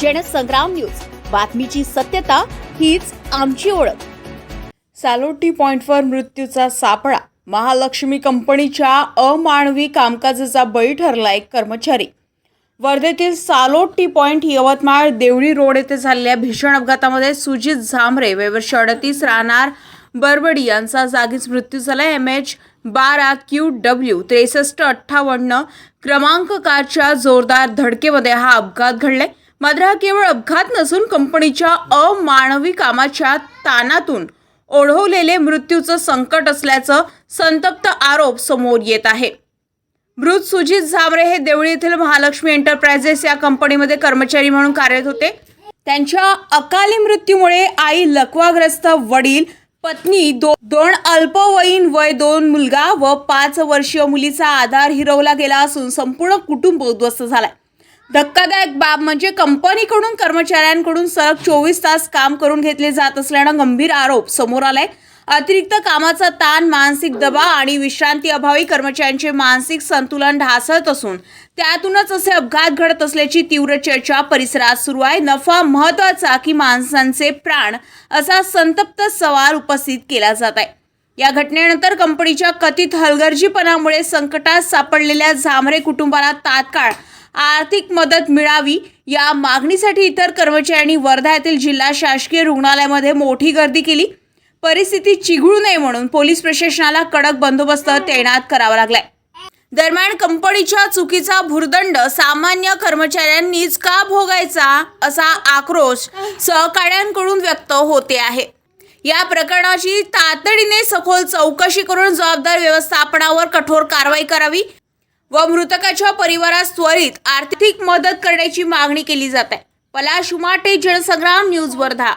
Jansangram news. बातमीची सत्यता हीच आमची ओळख. सॅलोटी पॉइंटवर मृत्यूचा सापळा. महालक्ष्मी कंपनीच्या अमानवी कामकाजाचा बळी ठरला एक कर्मचारी. वर्धेतील Salot T point Yavatmal Deoli road येथे झालेल्या भीषण अपघातामध्ये सुजित झांबरे वयवर्ष अडतीस राहणार बरबडी यांचा जागीच मृत्यू झाला. एम एच बारा क्यू डब्ल्यू त्रेसष्ट अठ्ठावन्न क्रमांक कारच्या जोरदार धडकेमध्ये हा अपघात घडलाय. मात्र हा केवळ अपघात नसून कंपनीच्या अमानवी कामाच्या तानातून ओढवलेले मृत्यूचं संकट असल्याचं संतप्त आरोप समोर येत आहे. मृत सुजित झाबरे हे देवळी येथील महालक्ष्मी एंटरप्राइजेस या कंपनीमध्ये कर्मचारी म्हणून कार्यरत होते. त्यांच्या अकाली मृत्यूमुळे आई लकवाग्रस्त वडील पत्नी दो दोन अल्पवयीन वय दोन मुलगा व पाच वर्षीय मुलीचा आधार हिरवला गेला असून संपूर्ण कुटुंब उद्ध्वस्त झालाय. धक्कादायक बाब म्हणजे कंपनीकडून कर्मचाऱ्यांकडून सलग चोवीस तास काम करून घेतले जात असल्यानं गंभीर आरोप समोर आलाय. अतिरिक्त कामाचा ताण मानसिक दबाव आणि विश्रांती अभावी कर्मचाऱ्यांचे मानसिक संतुलन ढासळत असून त्यातूनच असे अपघात घडत असल्याची तीव्र चर्चा परिसरात सुरू आहे. नफा महत्त्वाचा की माणसांचे प्राण असा संतप्त सवाल उपस्थित केला जात आहे. या घटनेनंतर कंपनीच्या कथित हलगर्जीपणामुळे संकटात सापडलेल्या झामरे कुटुंबाला तात्काळ आर्थिक मदत मिळावी या मागणीसाठी इतर कर्मचाऱ्यांनी वर्धा येथील जिल्हा शासकीय रुग्णालयामध्ये मोठी गर्दी केली. परिस्थिती चिघळू नये म्हणून पोलीस प्रशासनाला कडक बंदोबस्त तैनात करावा लागलाय. दरम्यान कंपनीच्या चुकीचा भुर्दंड सामान्य कर्मचाऱ्यांनीच का भोगायचा असा आक्रोश सहकाऱ्यांकडून व्यक्त होते आहे. या प्रकरणाची तातडीने सखोल चौकशी करून जबाबदार व्यवस्थापनावर कठोर कारवाई करावी व मृतकाच्या परिवारास त्वरित आर्थिक मदत करण्याची मागणी केली जात आहे. पलाश उमाटे जनसंग्राम न्यूज वर्धा